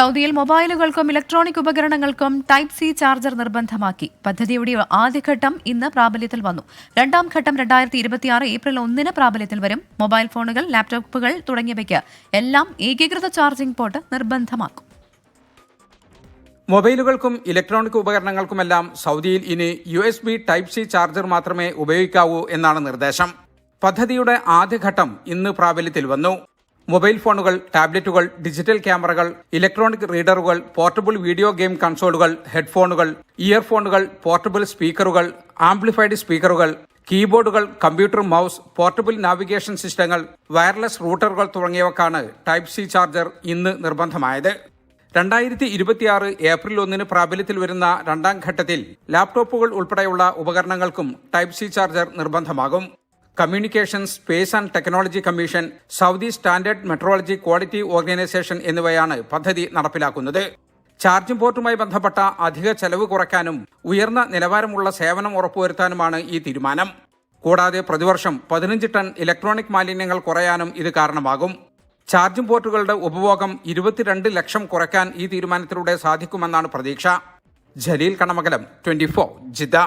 സൗദിയിൽ മൊബൈലുകൾക്കും ഇലക്ട്രോണിക് ഉപകരണങ്ങൾക്കും ടൈപ്പ് സി ചാർജർ നിർബന്ധമാക്കി. പദ്ധതിയുടെ ആദ്യഘട്ടം ഇന്ന് പ്രാബല്യത്തിൽ വന്നു. രണ്ടാം ഘട്ടം രണ്ടായിരത്തി ഇരുപത്തിയാറ് ഏപ്രിൽ ഒന്നിന് പ്രാബല്യത്തിൽ വരും. മൊബൈൽ ഫോണുകൾ ലാപ്ടോപ്പുകൾ തുടങ്ങിയവയ്ക്ക് എല്ലാം ഏകീകൃത ചാർജിംഗ് പോർട്ട് നിർബന്ധമാക്കും. മൊബൈലുകൾക്കും ഇലക്ട്രോണിക് ഉപകരണങ്ങൾക്കുമെല്ലാം സൗദിയിൽ ഇനി U S B type C charger മാത്രമേ ഉപയോഗിക്കാവൂ എന്നാണ് നിർദ്ദേശം. പദ്ധതിയുടെ ആദ്യഘട്ടം ഇന്ന് പ്രാബല്യത്തിൽ വന്നു. മൊബൈൽ ഫോണുകൾ ടാബ്ലറ്റുകൾ ഡിജിറ്റൽ ക്യാമറകൾ ഇലക്ട്രോണിക് റീഡറുകൾ പോർട്ടബിൾ വീഡിയോ ഗെയിം കൺസോളുകൾ ഹെഡ്ഫോണുകൾ ഇയർഫോണുകൾ പോർട്ടബിൾ സ്പീക്കറുകൾ ആംപ്ലിഫൈഡ് സ്പീക്കറുകൾ കീബോർഡുകൾ കമ്പ്യൂട്ടർ മൗസ് പോർട്ടബിൾ നാവിഗേഷൻ സിസ്റ്റങ്ങൾ വയർലെസ് റൂട്ടറുകൾ തുടങ്ങിയവക്കാണ് ടൈപ്പ് സി ചാർജർ ഇന്ന് നിർബന്ധമായത്. രണ്ടായിരത്തി ഇരുപത്തിയാറ് ഏപ്രിൽ ഒന്നിന് പ്രാബല്യത്തിൽ വരുന്ന രണ്ടാം ഘട്ടത്തിൽ ലാപ്ടോപ്പുകൾ ഉൾപ്പെടെയുള്ള ഉപകരണങ്ങൾക്കും type C charger നിർബന്ധമാകും. Communication space and technology commission Saudi standard metrology quality organisation എന്നിവയാണ് പദ്ധതി നടപ്പിലാക്കുന്നത്. ചാർജിംഗ് പോർട്ടുമായി ബന്ധപ്പെട്ട അധിക ചെലവ് കുറയ്ക്കാനും ഉയർന്ന നിലവാരമുള്ള സേവനം ഉറപ്പുവരുത്താനുമാണ് ഈ തീരുമാനം. കൂടാതെ പ്രതിവർഷം പതിനഞ്ച് ടൺ ഇലക്ട്രോണിക് മാലിന്യങ്ങൾ കുറയാനും ഇത് കാരണമാകും. ചാർജിംഗ് പോർട്ടുകളുടെ ഉപഭോഗം ഇരുപത്തിരണ്ട് ലക്ഷം കുറയ്ക്കാൻ ഈ തീരുമാനത്തിലൂടെ സാധിക്കുമെന്നാണ് പ്രതീക്ഷ. Jaleel Kanamakalam twenty four Jeddah.